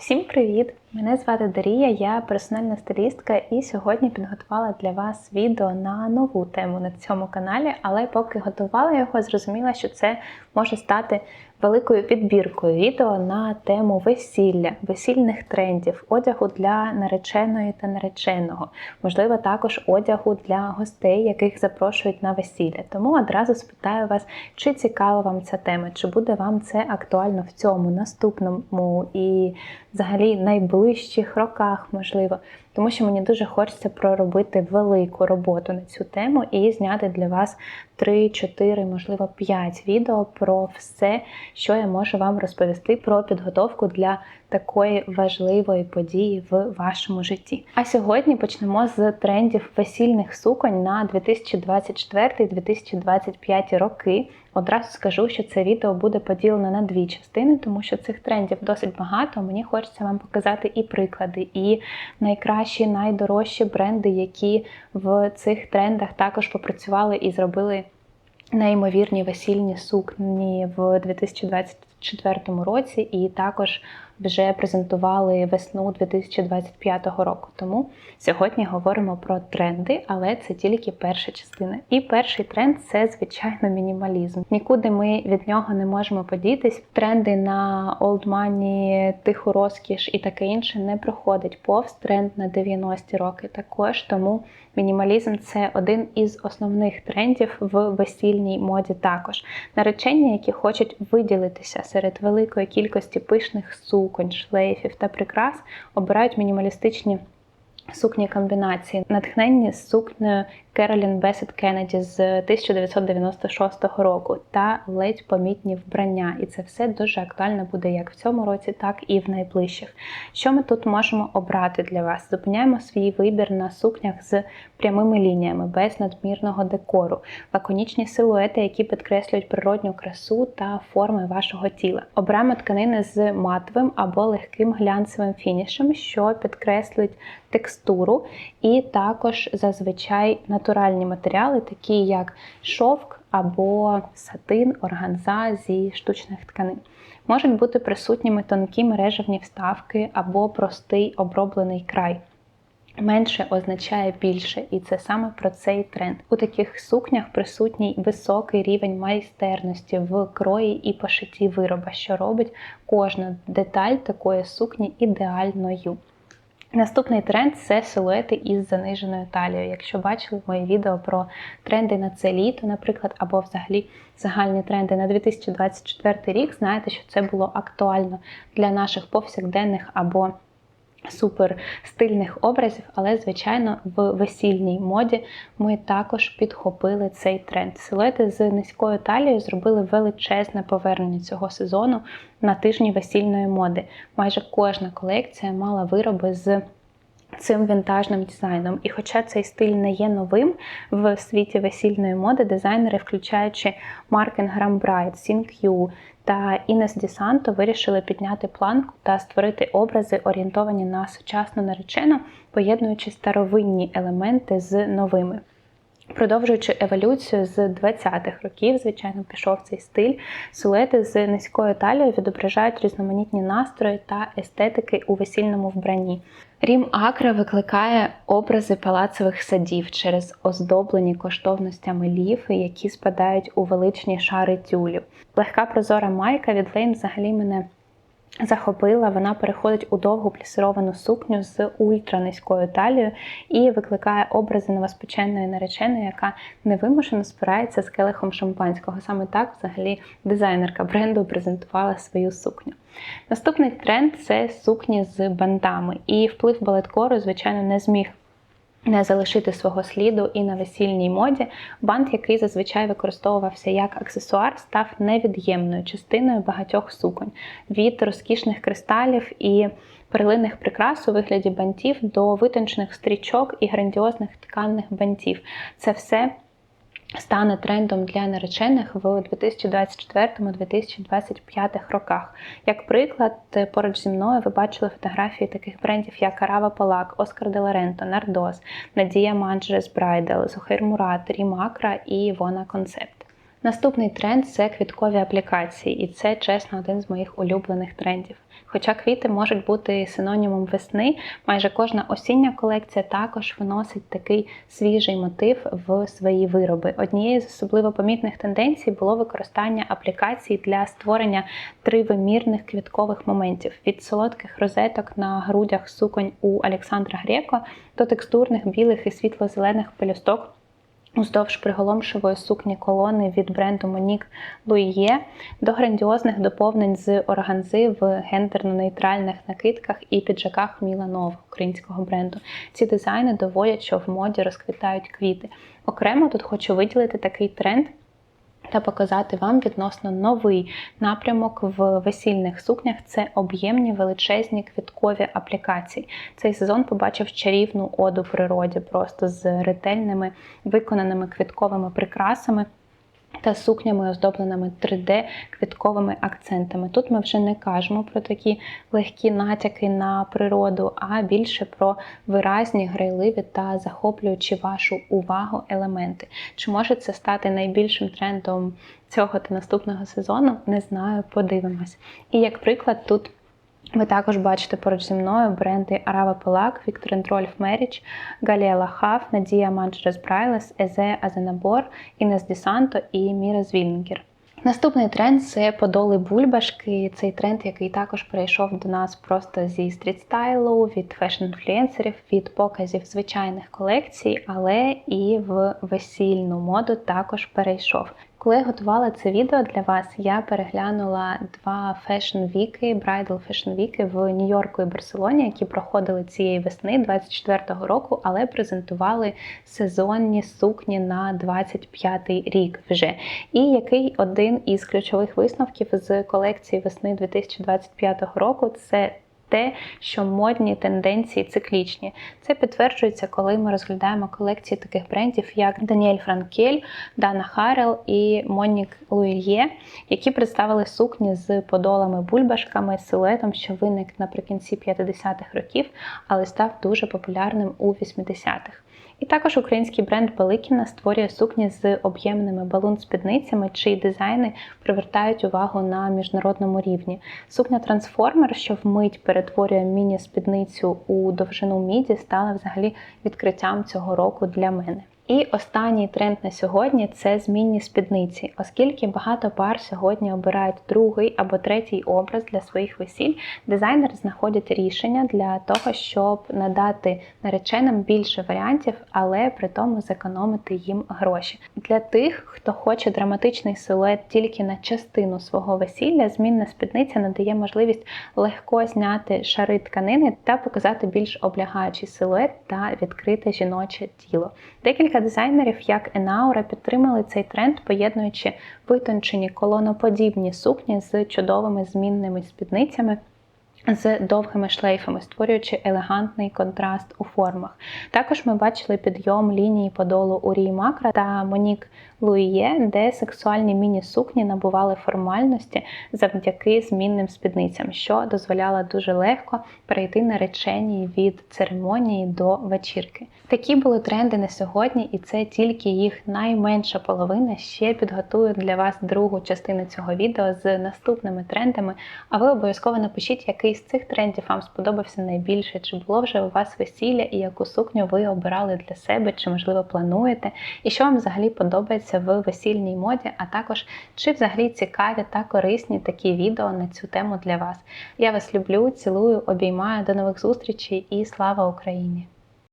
Всім привіт! Мене звати Дарія, я персональна стилістка, і сьогодні підготувала для вас відео на нову тему на цьому каналі. Але поки готувала його, зрозуміла, що це може стати великою підбіркою відео на тему весілля, весільних трендів, одягу для нареченої та нареченого, можливо, також одягу для гостей, яких запрошують на весілля. Тому одразу спитаю вас, чи цікава вам ця тема, чи буде вам це актуально в цьому наступному і взагалі найближчих роках, можливо, тому що мені дуже хочеться проробити велику роботу на цю тему і зняти для вас 3, 4, можливо, 5 відео про все, що я можу вам розповісти про підготовку для такої важливої події в вашому житті. А сьогодні почнемо з трендів весільних суконь на 2024-2025 роки. Одразу скажу, що це відео буде поділено на дві частини, тому що цих трендів досить багато. Мені хочеться вам показати і приклади, і найкращі, найдорожчі бренди, які в цих трендах також попрацювали і зробили неймовірні весільні сукні в 2024 році, і також вже презентували весну 2025 року. Тому сьогодні говоримо про тренди, але це тільки перша частина. І перший тренд це, звичайно, мінімалізм. Нікуди ми від нього не можемо подітись. Тренди на money, тиху розкіш і таке інше не проходить повз тренд на 90-ті роки також. Тому мінімалізм це один із основних трендів в весільній моді також. Наречення, які хочуть виділитися серед великої кількості пишних суконь, шлейфів та прикрас обирають мінімалістичні сукні комбінації, натхненні сукнею Керолін Бесет Кеннеді з 1996 року та ледь помітні вбрання. І це все дуже актуально буде як в цьому році, так і в найближчих. Що ми тут можемо обрати для вас? Зупиняємо свій вибір на сукнях з прямими лініями, без надмірного декору, лаконічні силуети, які підкреслюють природню красу та форми вашого тіла. Обираємо тканини з матовим або легким глянцевим фінішем, що підкреслюють текстуру, і також зазвичай натуральні матеріали, такі як шовк або сатин, органза зі штучних тканин. Можуть бути присутніми тонкі мережевні вставки або простий оброблений край. Менше означає більше, і це саме про цей тренд. У таких сукнях присутній високий рівень майстерності в крої і пошитті вироба, що робить кожну деталь такої сукні ідеальною. Наступний тренд це силуети із заниженою талією. Якщо бачили моє відео про тренди на це літо, наприклад, або взагалі загальні тренди на 2024 рік, знаєте, що це було актуально для наших повсякденних або супер стильних образів, але, звичайно, в весільній моді ми також підхопили цей тренд. Силуети з низькою талією зробили величезне повернення цього сезону на тижні весільної моди. Майже кожна колекція мала вироби з. Цим вінтажним дизайном. І хоча цей стиль не є новим в світі весільної моди, дизайнери, включаючи Маркен Грамбрайт, Сінк'ю та Інес Дісанто, вирішили підняти планку та створити образи, орієнтовані на сучасну наречену, поєднуючи старовинні елементи з новими. Продовжуючи еволюцію з 20-х років, звичайно, пішов цей стиль. Силуети з низькою талією відображають різноманітні настрої та естетики у весільному вбранні. Рім Акра викликає образи палацових садів через оздоблені коштовностями ліфи, які спадають у величні шари тюлю. Легка прозора майка від Лейн взагалі мене захопила. Вона переходить у довгу плісировану сукню з ультранизькою талією і викликає образи новоспеченої нареченої, яка невимушено спирається з келихом шампанського. Саме так, взагалі, дизайнерка бренду презентувала свою сукню. Наступний тренд це сукні з бантами. І вплив балеткору, звичайно, не зміг не залишити свого сліду і на весільній моді, бант, який зазвичай використовувався як аксесуар, став невід'ємною частиною багатьох суконь від розкішних кристалів і перлинних прикрас у вигляді бантів до витончених стрічок і грандіозних тканих бантів. Це все стане трендом для наречених в 2024-2025 роках. Як приклад, поруч зі мною ви бачили фотографії таких брендів, як Карава Полак, Оскар Де Лоренто, Нардос, Надія Манджерес Брайдел, Зухир Мурат, Рімакра і Вона Концепт. Наступний тренд це квіткові аплікації, і це чесно один з моїх улюблених трендів. Хоча квіти можуть бути синонімом весни, майже кожна осіння колекція також виносить такий свіжий мотив в свої вироби. Однією з особливо помітних тенденцій було використання аплікацій для створення тривимірних квіткових моментів від солодких розеток на грудях суконь у Олександра Греко до текстурних білих і світло-зелених пелюсток уздовж приголомшивої сукні колони від бренду Monique Louier до грандіозних доповнень з органзи в гендерно-нейтральних накидках і піджаках Міла Нова українського бренду. Ці дизайни доводять, що в моді розквітають квіти. Окремо тут хочу виділити такий тренд та показати вам відносно новий напрямок в весільних сукнях це об'ємні величезні квіткові аплікації. Цей сезон побачив чарівну оду природі, просто з ретельними виконаними квітковими прикрасами та сукнями, оздобленими 3D-квітковими акцентами. Тут ми вже не кажемо про такі легкі натяки на природу, а більше про виразні, грайливі та захоплюючі вашу увагу елементи. Чи може це стати найбільшим трендом цього та наступного сезону? Не знаю, подивимось. І як приклад, тут ви також бачите поруч зі мною бренди Arava Pelak, Victor Rolf Merich, Galia Lahaf, Nadia Mancheres Brailes, Eze Азенабор, Інес Дісанто і Міра Звільнгер. Наступний тренд це подоли бульбашки. Цей тренд, який також перейшов до нас просто зі стрітстайлу, від фешн-інфлюенсерів, від показів звичайних колекцій, але і в весільну моду також перейшов. Коли готувала це відео для вас, я переглянула два фешн-віки, брайдл фешн-віки в Нью-Йорку і Барселоні, які проходили цієї весни 24-го року, але презентували сезонні сукні на 25-й рік вже. І який один із ключових висновків з колекції весни 2025 року це те, що модні тенденції циклічні. Це підтверджується, коли ми розглядаємо колекції таких брендів, як Даніель Франкель, Дана Харел і Монік Луїльє, які представили сукні з подолами-бульбашками, силуетом, що виник наприкінці 50-х років, але став дуже популярним у 80-х. І також український бренд Баликіна створює сукні з об'ємними балун-спідницями, чиї дизайни привертають увагу на міжнародному рівні. Сукня трансформер, що вмить перетворює міні-спідницю у довжину міді, стала взагалі відкриттям цього року для мене. І останній тренд на сьогодні це змінні спідниці, оскільки багато пар сьогодні обирають другий або третій образ для своїх весіль, дизайнери знаходять рішення для того, щоб надати нареченим більше варіантів, але при тому зекономити їм гроші. Для тих, хто хоче драматичний силует тільки на частину свого весілля, змінна спідниця надає можливість легко зняти шари тканини та показати більш облягаючий силует та відкрите жіноче тіло. Декілька дизайнерів, як Енаура, підтримали цей тренд, поєднуючи витончені колоноподібні сукні з чудовими змінними спідницями. З довгими шлейфами, створюючи елегантний контраст у формах. Також ми бачили підйом лінії подолу у Рій Макра та Монік Луїє, де сексуальні міні-сукні набували формальності завдяки змінним спідницям, що дозволяло дуже легко перейти на речені від церемонії до вечірки. Такі були тренди на сьогодні, і це тільки їх найменша половина. Ще підготую для вас другу частину цього відео з наступними трендами. А ви обов'язково напишіть, який з цих трендів вам сподобався найбільше, чи було вже у вас весілля і яку сукню ви обирали для себе, чи можливо плануєте, і що вам взагалі подобається в весільній моді, а також чи взагалі цікаві та корисні такі відео на цю тему для вас. Я вас люблю, цілую, обіймаю, до нових зустрічей і слава Україні!